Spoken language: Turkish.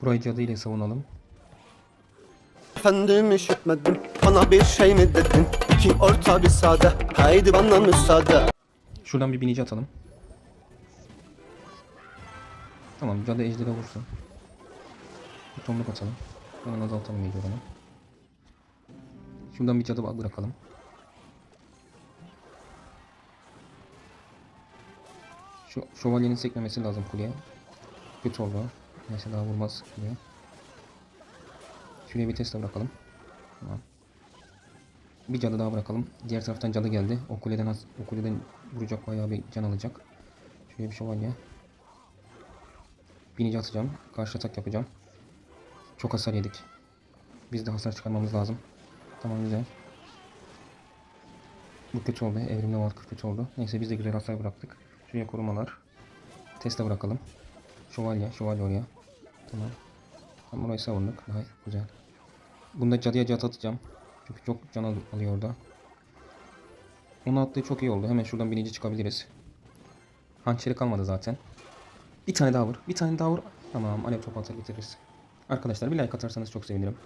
Burayı cadı ile savunalım. Efendim işitmedim Bana bir şey mi dedin İki orta bir sade Haydi bana müsaade Şuradan bir binici atalım. Tamam cadı ejderi vursun. Bir tomruk atalım. Hemen azaltalım iyice oranı. Şuradan bir cadı bırakalım. Şu şövalyenin sekmemesi lazım kuleye. Kötü oldu. Neyse daha vurmaz kuleye. Şuraya bir Tesla bırakalım. Tamam. Bir cadı daha bırakalım. Diğer taraftan cadı geldi. O kuleden az, o kuleden vuracak bayağı bir can alacak. Şuraya bir şövalye. Binici atacağım. Karşı atak yapacağım. Çok hasar yedik. Biz de hasar çıkarmamız lazım. Tamam güzel. Bu kötü oldu. Evrimde var kötü oldu. Neyse biz de güzel hasar bıraktık. Şuraya korumalar. Testa bırakalım. Şövalye. Şövalye oraya. Tamam. Tamam orayı savunduk. Hay güzel. Bunda cadıya cat atacağım. Çünkü çok can al- alıyor orada. Onu attığı çok iyi oldu. Hemen şuradan binici çıkabiliriz. Hançeri kalmadı zaten. Bir tane daha vur. Bir tane daha vur. Tamam alev topu atar bitiririz. Arkadaşlar bir like atarsanız çok sevinirim.